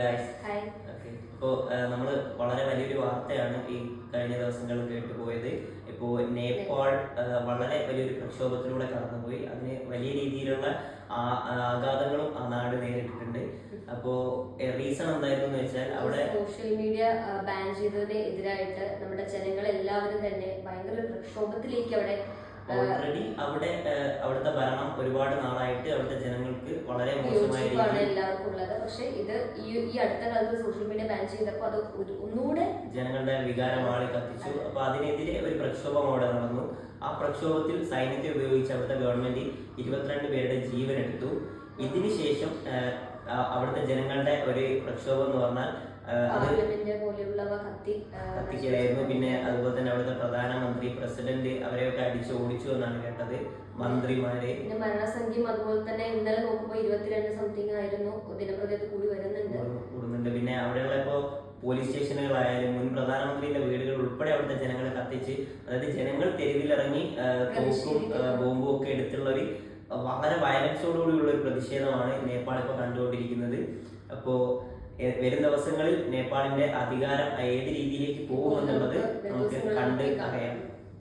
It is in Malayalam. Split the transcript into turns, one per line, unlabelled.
ഹായ്
ഓക്കെ അപ്പോൾ നമ്മൾ വളരെ വലിയൊരു വാർത്തയാണ് ഈ കഴിഞ്ഞ ദിവസങ്ങളിൽ കേട്ടുപോയത്. ഇപ്പോ നേപ്പാൾ വളരെ വലിയൊരു പ്രക്ഷോഭത്തിലൂടെ കടന്നുപോയി. അതിന് വലിയ രീതിയിലുള്ള ആഘാതങ്ങളും ആ നാട് നേരിട്ടിട്ടുണ്ട്. അപ്പോ റീസൺ എന്തായിരുന്നു വെച്ചാൽ അവിടെ
സോഷ്യൽ മീഡിയ ബാൻ ചെയ്തതിന് എതിരായിട്ട് നമ്മുടെ ജനങ്ങൾ എല്ലാവരും തന്നെ ഭയങ്കര പ്രക്ഷോഭത്തിലേക്ക് അവിടെ
ഓൾറെഡി അവിടെ അവിടുത്തെ ഭരണം ഒരുപാട് നാളായിട്ട് അവിടുത്തെ ജനങ്ങൾക്ക് വളരെ മോശമായ
യോജിപ്പാണ്
രീതിയിൽ
എല്ലാവർക്കും ഉള്ളത്. പക്ഷെ ഇത് ഈ അടുത്ത കാലത്ത് സോഷ്യൽ മീഡിയ ബാൻ ചെയ്തപ്പോൾ അത് ഒന്നുകൂടെ
ജനങ്ങളുടെ വികാരം ആളി കത്തിച്ചു. അപ്പൊ അതിനെതിരെ ഒരു പ്രക്ഷോഭം അവിടെ നടന്നു. ആ പ്രക്ഷോഭത്തിൽ സൈന്യത്തെ ഉപയോഗിച്ച് അവിടുത്തെ ഗവൺമെന്റ് ഇരുപത്തിരണ്ട് പേരുടെ ജീവൻ എടുത്തു ഇതിനുശേഷം ശേഷം അവിടുത്തെ ജനങ്ങളുടെ ഒരു പ്രക്ഷോഭം എന്ന് പറഞ്ഞാൽ ആഹ്, അത്
പാർലമെന്റ് പോലെയുള്ളവ കത്തി
കത്തിക്കലായിരുന്നു പിന്നെ അതുപോലെ തന്നെ അവിടുത്തെ പ്രധാനമന്ത്രി പ്രസിഡന്റ് അവരെയൊക്കെ അടിച്ചു ഓടിച്ചു എന്നാണ് കേട്ടത് മന്ത്രിമാരെ.
പിന്നെ മരണസംഖ്യയും അതുപോലെ തന്നെ ഇന്നലെ നോക്കുമ്പോൾ ഇരുപത്തിരണ്ട് സംതിങ് ആയിരുന്നു. ദിനപ്രതി കൂടി വരുന്നുണ്ട്.
കൂടുന്നുണ്ട്. പിന്നെ അവിടെയുള്ള ഇപ്പോൾ പോലീസ് സ്റ്റേഷനുകളായാലും മുൻ പ്രധാനമന്ത്രിയുടെ വീടുകൾ ഉൾപ്പെടെ അവിടുത്തെ ജനങ്ങളെ കത്തിച്ച് അതായത് ജനങ്ങൾ തെരുവിലിറങ്ങി തോക്കും ബോംബും ഒക്കെ വളരെ വയലൻസോടുകൂടിയുള്ള ഒരു പ്രതിഷേധമാണ് നേപ്പാൾ ഇപ്പോൾ കണ്ടുകൊണ്ടിരിക്കുന്നത്. അപ്പോൾ വരും ദിവസങ്ങളിൽ നേപ്പാളിന്റെ അധികാരം ഏത് രീതിയിലേക്ക് പോകുമെന്നുള്ളത്